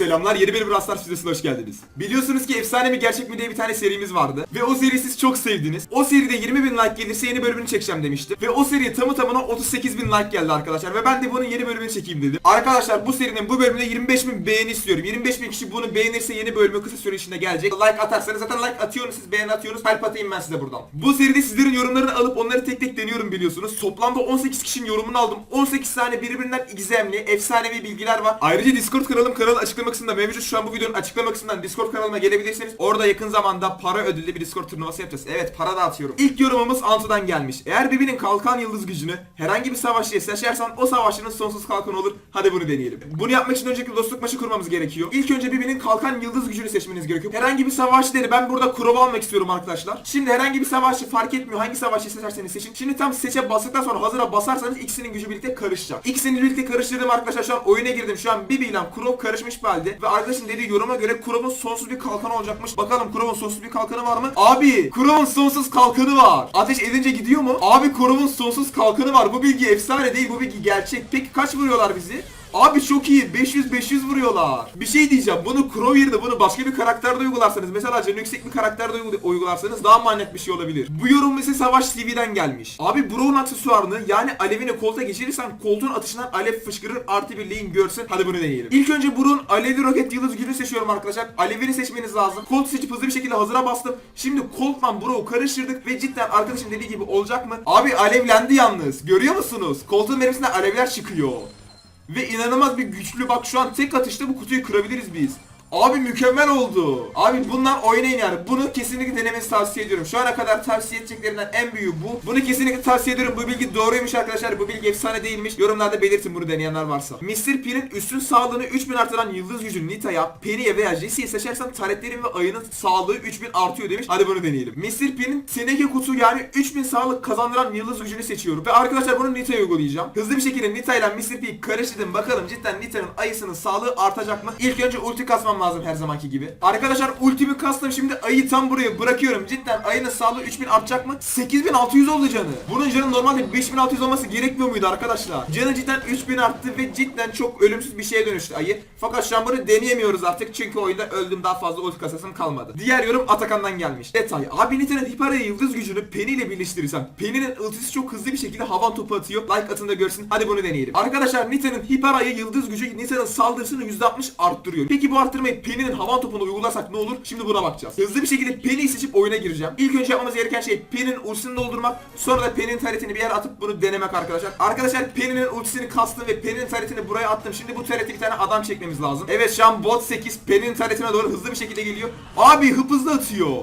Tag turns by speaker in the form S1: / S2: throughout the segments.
S1: Selamlar yeni bir Brawl Stars videosuna hoş geldiniz. Biliyorsunuz ki Efsane mi Gerçek mi diye bir tane serimiz vardı. Ve o seriyi siz çok sevdiniz. O seride 20 bin like gelirse yeni bölümünü çekeceğim demiştim. Ve o seriye tamı tamına 38 bin like geldi arkadaşlar. Ve ben de bunun yeni bölümünü çekeyim dedim. Arkadaşlar bu serinin bu bölümünde 25 bin beğeni istiyorum. 25 bin kişi bunu beğenirse yeni bölümü kısa süre içinde gelecek. Like atarsanız zaten like atıyorsunuz siz beğeni atıyorsunuz. Kalp atayım ben size buradan. Bu seride sizlerin yorumlarını alıp onları tek tek deniyorum biliyorsunuz. Toplamda 18 kişinin yorumunu aldım. 18 tane birbirinden gizemli, efsanevi bilgiler var. Ayrıca Discord kanalım kanal açıklama kısmında mevcut. Şu an bu videonun açıklama kısmından Discord kanalıma gelebilirsiniz. Orada yakın zamanda para ödüllü bir Discord turnuvası yapacağız. Evet para dağıtıyorum. İlk yorumumuz Antu'dan gelmiş. Eğer birbirinin kalkan yıldız gücünü herhangi bir savaşçıya seçersen o savaşçının sonsuz kalkanı olur. Hadi bunu deneyelim. Bunu yapmak için öncelikle dostluk maçı kurmamız gerekiyor. İlk önce birbirinin kalkan yıldız gücünü seçmeniz gerekiyor. Herhangi bir savaşçı dedi. Ben burada Kurova almak istiyorum arkadaşlar. Şimdi herhangi bir savaşçı fark etmiyor. Hangi savaşçıyı seçerseniz seçin. Şimdi tam seçe bastıktan sonra hazıra basarsanız ikisinin gücü birlikte karışacak. İkisini birlikte karıştırdım arkadaşlar. Şu an oyuna girdim. Şu an Bibi ile Kurov karışmış bir halde. Ve arkadaşın dediği yoruma göre Kurov'un sonsuz bir kalkanı olacakmış. Bakalım Kurov'un sonsuz bir kalkanı var mı? Abi Kurov'un sonsuz kalkanı var. Ateş edince gidiyor mu? Abi Kurov'un sonsuz kalkanı var. Bu bilgi efsane değil. Bu bilgi gerçek. Peki kaç vuruyorlar bizi? Abi çok iyi. 500-500 vuruyorlar. Bir şey diyeceğim. Bunu Crow yerine bunu başka bir karakterde uygularsanız mesela canı yüksek bir karakterde uygula- uygularsanız daha manyak bir şey olabilir. Bu yorum ise Savaş TV'den gelmiş. Abi Brown aksesuarını yani alevini kolta geçirirsen koltuğun atışından alev fışkırır artı bir lane görsün. Hadi bunu deneyelim. İlk önce Brown alevli roket yıldız gücünü seçiyorum arkadaşlar. Alevini seçmeniz lazım. Colt seçip hızlı bir şekilde hazıra bastım. Şimdi Colt'la Brown'u karıştırdık ve cidden arkadaşım dediği gibi olacak mı? Abi alevlendi yalnız. Görüyor musunuz? Colt'un mermisinden alevler çıkıyor. Ve inanılmaz bir güçlü bak şu an tek atışta bu kutuyu kırabiliriz biz. Abi mükemmel oldu. Abi bundan oynayın yani. Bunu kesinlikle denemenizi tavsiye ediyorum. Şu ana kadar tavsiye edeceklerinden en büyüğü bu. Bunu kesinlikle tavsiye ediyorum. Bu bilgi doğruymuş arkadaşlar. Bu bilgi efsane değilmiş. Yorumlarda belirtin bunu deneyenler varsa. Mr. P'nin üstün sağlığını 3000 artıran yıldız gücü Nita'ya, Penny'e veya Jesse'ye seçersen taretlerin ve ayının sağlığı 3000 artıyor demiş. Hadi bunu deneyelim. Mr. P'nin teneke kutu yani 3000 sağlık kazandıran yıldız gücünü seçiyorum. Ve arkadaşlar bunu Nita'ya uygulayacağım. Hızlı bir şekilde Nita ile Mr. P'yi karıştırdım. Bakalım cidden Nita'nın ayısının sağlığı artacak mı? İlk önce ulti kasmam lazım her zamanki gibi. Arkadaşlar ultimi kastım şimdi ayı tam buraya bırakıyorum. Cidden ayının sağlığı 3000 artacak mı? 8600 oldu canı. Bunun canı normalde 5600 olması gerekmiyor muydu arkadaşlar? Canı cidden 3000 arttı ve cidden çok ölümsüz bir şeye dönüştü ayı. Fakat şu an bunu deneyemiyoruz artık çünkü oyunda öldüm daha fazla ulti kasasım kalmadı. Diğer yorum Atakan'dan gelmiş. Detay. Abi Nita'nın Hipara'ya yıldız gücünü Penny ile birleştirirsem Penny'nin ultisi çok hızlı bir şekilde havan topu atıyor. Like atın da görsün. Hadi bunu deneyelim. Arkadaşlar Nita'nın Hipara'ya yıldız gücü Nita'nın saldırısını %60 arttırıyor. Peki bu arttırmayı Penny'nin havan topunu uygularsak ne olur? Şimdi buna bakacağız. Hızlı bir şekilde Penny'yi seçip oyuna gireceğim. İlk önce yapmamız gereken şey Penny'nin ultisini doldurmak. Sonra da Penny'nin taretini bir yere atıp bunu denemek arkadaşlar. Arkadaşlar Penny'nin ultisini kastım ve Penny'nin taretini buraya attım. Şimdi bu tareti bir tane adam çekmemiz lazım. Evet şu an bot 8 Penny'nin taretine doğru hızlı bir şekilde geliyor. Abi hıp hızlı atıyor.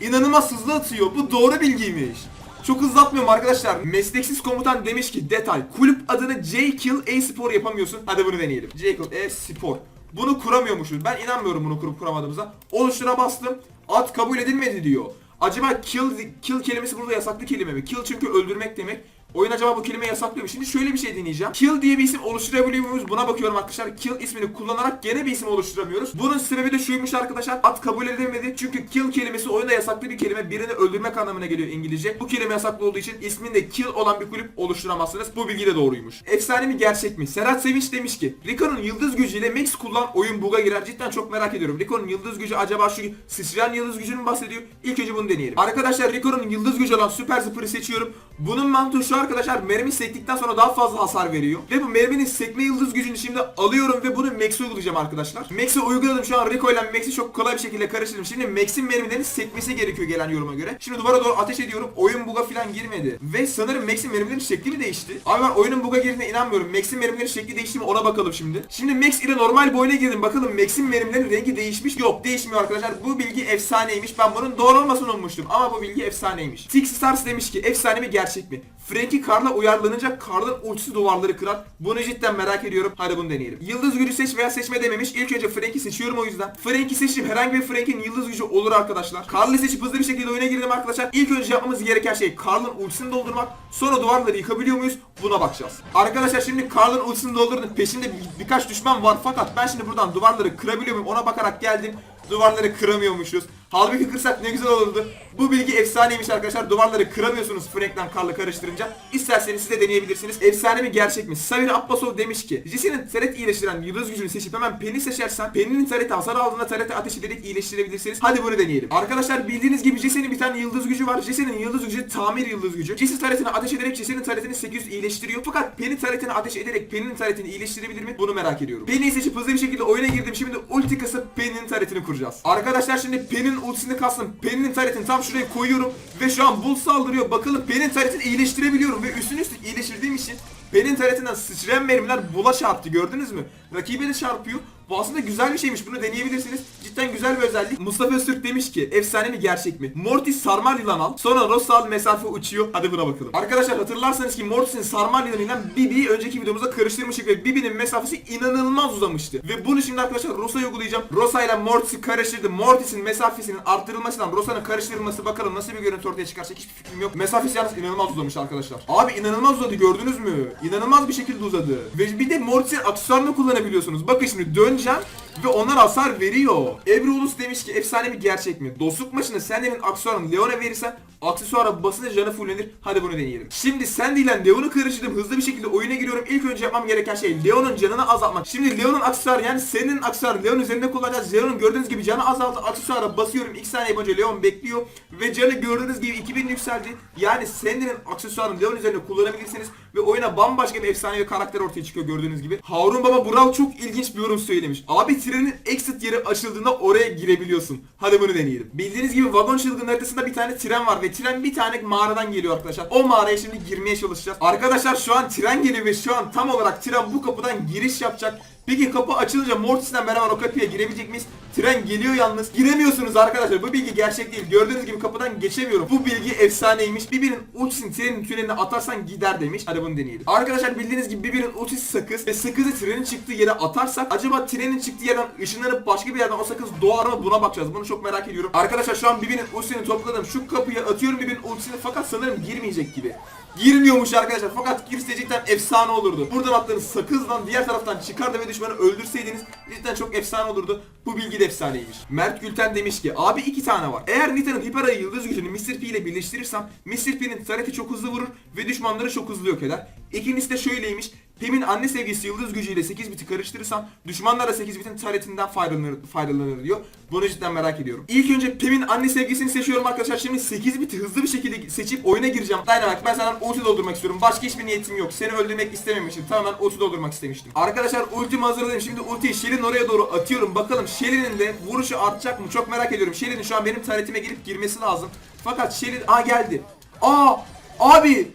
S1: İnanılmaz hızlı atıyor. Bu doğru bilgiymiş. Çok hızlı atmıyorum arkadaşlar. Mesleksiz komutan demiş ki detay. Kulüp adını J Kill E Spor yapamıyorsun. Hadi bunu deneyelim. J Kill E Spor. Bunu kuramıyormuşuz. Ben inanmıyorum bunu kurup kuramadığımıza. Oluştura bastım. At kabul edilmedi diyor. Acaba kill, kill kelimesi burada yasaklı kelime mi? Kill çünkü öldürmek demek. Oyun acaba bu kelimeyi yasaklıyor mu? Şimdi şöyle bir şey deneyeceğim. Kill diye bir isim oluşturabiliyor muyuz? Buna bakıyorum arkadaşlar. Kill ismini kullanarak gene bir isim oluşturamıyoruz. Bunun sebebi de şuymuş arkadaşlar. At kabul edilmedi. Çünkü kill kelimesi oyunda yasaklı bir kelime. Birini öldürmek anlamına geliyor İngilizce. Bu kelime yasaklı olduğu için isminde kill olan bir kulüp oluşturamazsınız. Bu bilgi de doğruymuş. Efsane mi gerçek mi? Serhat Sevinç demiş ki Rico'nun yıldız gücüyle Max kullan oyun buga girer. Cidden çok merak ediyorum. Rico'nun yıldız gücü acaba şu sıçrayan yıldız gücünü mü bahsediyor? İlk önce bunu deneyelim. Arkadaşlar Rico'nun yıldız gücü olan Süper Zıpır'ı seçiyorum. Bunun mantığı şu arkadaşlar mermi sektikten sonra daha fazla hasar veriyor. Ve bu merminin sekme yıldız gücünü şimdi alıyorum ve bunu Max'e uygulayacağım arkadaşlar. Max'e uyguladım şu an Rico ile Max'i çok kolay bir şekilde karıştırdım. Şimdi Max'in mermilerini sekmesi gerekiyor gelen yoruma göre. Şimdi duvara doğru ateş ediyorum. Oyun buga falan girmedi. Ve sanırım Max'in mermilerinin şekli mi değişti? Abi ben oyunun buga girdiğine inanmıyorum. Max'in mermilerinin şekli değişti mi ona bakalım şimdi. Şimdi Max ile normal bir oyuna girdim. Bakalım Max'in mermilerinin rengi değişmiş. Yok değişmiyor arkadaşlar. Bu bilgi efsaneymiş. Ben bunun doğru olmasını ummuştum. Ama bu bilgi efsaneymiş. Six Stars demiş ki efsane mi gerçek mi? Frankie Karl'a uyarlanınca Karl'ın ultisi duvarları kırar. Bunu cidden merak ediyorum. Hadi bunu deneyelim. Yıldız gücü seç veya seçme dememiş. İlk önce Frank'i seçiyorum o yüzden. Frank'i seçtim. Herhangi bir Frank'in yıldız gücü olur arkadaşlar. Karl'ı seçip hızlı bir şekilde oyuna girdim arkadaşlar. İlk önce yapmamız gereken şey Karl'ın ultisini doldurmak. Sonra duvarları yıkabiliyor muyuz? Buna bakacağız. Arkadaşlar şimdi Karl'ın ultisini doldurdum. Peşinde bir- birkaç düşman var fakat ben şimdi buradan duvarları kırabiliyor muyum? Ona bakarak geldim. Duvarları kıramıyormuşuz. Halbuki kırsak ne güzel olurdu. Bu bilgi efsaneymiş arkadaşlar. Duvarları kıramıyorsunuz Frank'ten karla karıştırınca. İsterseniz siz de deneyebilirsiniz. Efsane mi gerçek mi? Sabir Abbasov demiş ki Jesse'nin taret iyileştiren yıldız gücünü seçip hemen Pen'i seçersen Pen'in tarete hasar aldığında tarete ateş ederek iyileştirebilirsiniz. Hadi bunu deneyelim. Arkadaşlar bildiğiniz gibi Jesse'nin bir tane yıldız gücü var. Jesse'nin yıldız gücü tamir yıldız gücü. Jesse taretini ateş ederek Jesse'nin taretini 800 iyileştiriyor. Fakat Pen'in taretini ateş ederek Pen'in taretini iyileştirebilir mi? Bunu merak ediyorum. Pen'i seçip hızlı bir şekilde oyuna girdim. Şimdi ulti kasıp Pen'in taretini kuracağız. Arkadaşlar şimdi Pen'in ultisini kastım. Pen'in taretini tam şuraya koyuyorum. Ve şu an Bull saldırıyor. Bakalım Pen'in taretini iyileştirebiliyorum. Ve üstüne üstlük iyileştirdiğim için Pen'in taretinden sıçrayan mermiler Bull'a çarptı. Gördünüz mü? Rakibe de çarpıyor. Bu aslında güzel bir şeymiş. Bunu deneyebilirsiniz. Cidden güzel bir özellik. Mustafa Öztürk demiş ki efsane mi gerçek mi? Mortis sarmal yılan al. Sonra Rosal mesafe uçuyor. Hadi buna bakalım. Arkadaşlar hatırlarsanız ki Mortis'in sarmal yılanıyla Bibi'yi önceki videomuzda karıştırmıştık ve Bibi'nin mesafesi inanılmaz uzamıştı. Ve bunu şimdi arkadaşlar Rosa'ya uygulayacağım. Rosa ile Mortis'i karıştırdım. Mortis'in mesafesinin arttırılmasından Rosa'nın karıştırılması bakalım nasıl bir görüntü ortaya çıkaracak hiçbir fikrim yok. Mesafesi yalnız inanılmaz uzamış arkadaşlar. Abi inanılmaz uzadı gördünüz mü? İnanılmaz bir şekilde uzadı. Ve bir de Mortis'in aksesuarını kullanabiliyorsunuz. Bakın şimdi grande já. Ve onlar hasar veriyor. Ebru Ulus demiş ki efsane mi gerçek mi? Dostluk maçında Sandy'nin aksesuarını Leon'a verirsen aksesuara basınca canı fullenir. Hadi bunu deneyelim. Şimdi Sandy ile Leon'u karıştırdım. Hızlı bir şekilde oyuna giriyorum. İlk önce yapmam gereken şey Leon'un canını azaltmak. Şimdi Leon'un aksesuarı yani senin aksesuarını Leon üzerinde kullanacağız. Leon'un gördüğünüz gibi canı azaldı. Aksesuara basıyorum. 2 saniye boyunca Leon bekliyor. Ve canı gördüğünüz gibi 2000 yükseldi. Yani Sandy'nin aksesuarını Leon üzerinde kullanabilirsiniz. Ve oyuna bambaşka bir efsane bir karakter ortaya çıkıyor gördüğünüz gibi. Harun Baba Bural çok ilginç bir yorum söylemiş. Abi trenin exit yeri açıldığında oraya girebiliyorsun. Hadi bunu deneyelim. Bildiğiniz gibi vagon çılgın haritasında bir tane tren var ve tren bir tane mağaradan geliyor arkadaşlar. O mağaraya şimdi girmeye çalışacağız. Arkadaşlar şu an tren geliyor ve şu an tam olarak tren bu kapıdan giriş yapacak. Peki kapı açılınca Mortis'le beraber o kapıya girebilecek miyiz? Tren geliyor yalnız. Giremiyorsunuz arkadaşlar. Bu bilgi gerçek değil. Gördüğünüz gibi kapıdan geçemiyorum. Bu bilgi efsaneymiş. Birbirinin ultisini trenin tüneline atarsan gider demiş. Hadi bunu deneyelim. Arkadaşlar bildiğiniz gibi birbirinin ultisi sakız ve sakızı trenin çıktığı yere atarsak acaba trenin çıktığı yerden ışınlanıp başka bir yerden o sakız doğar mı buna bakacağız. Bunu çok merak ediyorum. Arkadaşlar şu an birbirinin ultisini topladım. Şu kapıya atıyorum birbirinin ultisini fakat sanırım girmeyecek gibi. Girmiyormuş arkadaşlar fakat girse cidden efsane olurdu. Buradan attığınız sakızdan diğer taraftan çıkardı ve düşmanı öldürseydiniz cidden çok efsane olurdu. Bu bilgi de efsaneymiş. Mert Gülten demiş ki abi iki tane var. Eğer Nita'nın Hipera'yı yıldız gücünü Mr. P ile birleştirirsem Mr. P'nin tareti çok hızlı vurur ve düşmanları çok hızlı yok eder. İkincisi de şöyleymiş. Pim'in anne sevgisi yıldız gücüyle 8 biti karıştırırsam düşmanlar da 8 bitin taretinden faydalanır, faydalanır diyor. Bunu cidden merak ediyorum. İlk önce Pim'in anne sevgisini seçiyorum arkadaşlar. Şimdi 8 biti hızlı bir şekilde seçip oyuna gireceğim. Dynamite ben senden ulti doldurmak istiyorum. Başka hiçbir niyetim yok. Seni öldürmek istememiştim. Tamamen ulti doldurmak istemiştim. Arkadaşlar ultimi hazırladım. Şimdi ultiyi Shelly'nin oraya doğru atıyorum. Bakalım Shelly'nin de vuruşu artacak mı? Çok merak ediyorum. Shelly'nin şu an benim taretime gelip girmesi lazım. Fakat Shelly... Aa geldi. Aa! Abi!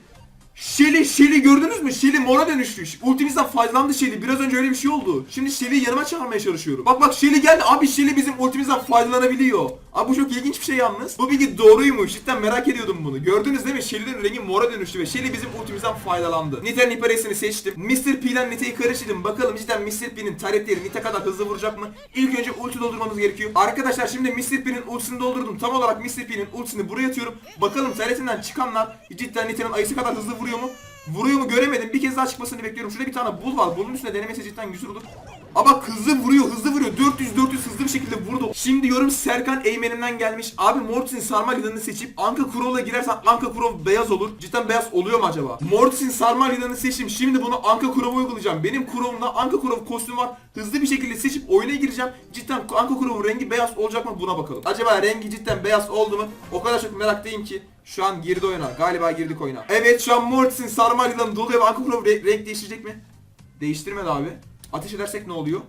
S1: Shelly, Shelly gördünüz mü? Shelly mora dönüştü. Ultimizden faydalandı Shelly. Biraz önce öyle bir şey oldu. Şimdi Shelly'yi yanıma çağırmaya çalışıyorum. Bak bak Shelly geldi. Abi Shelly bizim ultimizden faydalanabiliyor. Abi bu çok ilginç bir şey yalnız. Bu bilgi doğruymuş. Cidden merak ediyordum bunu. Gördünüz değil mi? Shelly'nin rengi mora dönüştü ve Shelly bizim ultimizden faydalandı. Nita'nın hiperesini seçtim. Mr. P'den Nita'yı karıştırdım. Bakalım cidden Mr. P'nin taretleri Nita kadar hızlı vuracak mı? İlk önce ulti doldurmamız gerekiyor. Arkadaşlar şimdi Mr. P'nin ultisini doldurdum. Tam olarak Mr. P'nin ultisini buraya atıyorum. Bakalım taretinden çıkanlar cidden Nita'nın ayısı kadar hızlı vuruyor mu? Vuruyor mu göremedim. Bir kez daha çıkmasını bekliyorum. Şurada bir tane bul var. Bulun üstüne denemesi cidden güzel olur. Ama hızlı vuruyor, hızlı vuruyor. 400 400 hızlı bir şekilde vurdu. Şimdi yorum Serkan Eymen'imden gelmiş. Abi Mortis'in sarmal yılanını seçip Anka Kurov'la girersen Anka Kurov beyaz olur. Cidden beyaz oluyor mu acaba? Mortis'in sarmal yılanını seçtim. Şimdi bunu Anka Kurov'a uygulayacağım. Benim Kurov'umda Anka Kurov kostüm var. Hızlı bir şekilde seçip oyuna gireceğim. Cidden Anka Kurov'un rengi beyaz olacak mı buna bakalım. Acaba rengi cidden beyaz oldu mu? O kadar çok meraktayım ki. Şu an girdi oyuna. Galiba girdik oyuna. Evet şu an Mortis'in sarmal yılanı doluyor Anka Kurov re- renk değiştirecek mi? Değiştirmedi abi. Ateş edersek ne oluyor?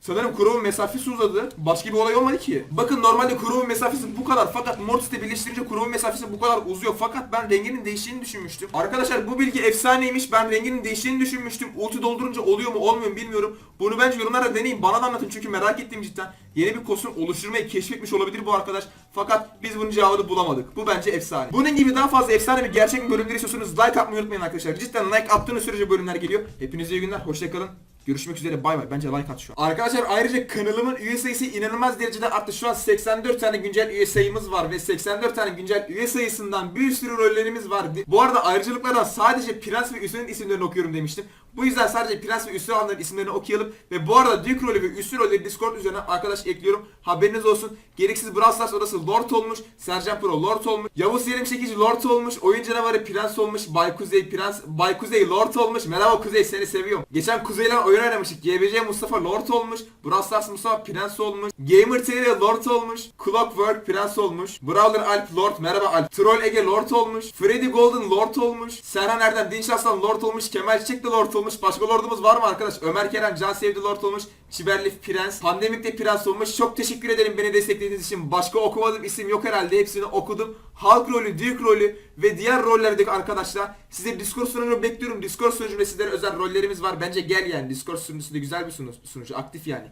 S1: Sanırım Kurov'un mesafesi uzadı. Başka bir olay olmadı ki. Bakın normalde Kurov'un mesafesi bu kadar. Fakat Mortis'le birleştirince Kurov'un mesafesi bu kadar uzuyor. Fakat ben renginin değiştiğini düşünmüştüm. Arkadaşlar bu bilgi efsaneymiş. Ben renginin değiştiğini düşünmüştüm. Ulti doldurunca oluyor mu olmuyor mu bilmiyorum. Bunu bence yorumlara deneyin. Bana da anlatın çünkü merak ettim cidden. Yeni bir kostüm oluşturmayı keşfetmiş olabilir bu arkadaş. Fakat biz bunun cevabını bulamadık. Bu bence efsane. Bunun gibi daha fazla efsane ve gerçek bölümleri istiyorsanız like atmayı unutmayın arkadaşlar. Cidden like attığınız sürece bölümler geliyor. Hepinize iyi günler. Hoşçakalın. Görüşmek üzere bay bay. Bence like at şu an. Arkadaşlar ayrıca kanalımın üye sayısı inanılmaz derecede arttı. Şu an 84 tane güncel üye sayımız var ve 84 tane güncel üye sayısından bir sürü rollerimiz var. Bu arada ayrıcalıklardan sadece Prens ve Üstün'ün isimlerini okuyorum demiştim. Bu yüzden sadece prens ve üstü alanların isimlerini okuyalım. Ve bu arada Duke rolü ve üstü rolleri Discord üzerine arkadaş ekliyorum. Haberiniz olsun. Gereksiz Brawl Stars odası Lord olmuş. Sercan Pro Lord olmuş. Yavuz Yerim Çekici Lord olmuş. Oyun canavarı Prens olmuş. Bay Kuzey Prens. Bay Kuzey Lord olmuş. Merhaba Kuzey seni seviyorum. Geçen Kuzey'le oyun oynamıştık. GBC Mustafa Lord olmuş. Brawl Stars Mustafa Prens olmuş. Gamer TR Lord olmuş. Clockwork Prens olmuş. Brawler Alp Lord. Merhaba Alp. Troll Ege Lord olmuş. Freddy Golden Lord olmuş. Serhan Erdem Dinç Aslan Lord olmuş. Kemal Çiçek de Lord olmuş. Başka Lord'umuz var mı arkadaş? Ömer Kerem Can Sevdi Lord olmuş. Çiberlif Prens. Pandemik'te Prens olmuş. Çok teşekkür ederim beni desteklediğiniz için. Başka okumadığım isim yok herhalde. Hepsini okudum. Halk rolü, Duke rolü ve diğer rollerdeki arkadaşlar. Size Discord sunucu bekliyorum. Discord sunucumda sizlere özel rollerimiz var. Bence gel yani. Discord sunucusu da güzel bir sunu- sunucu. Aktif yani.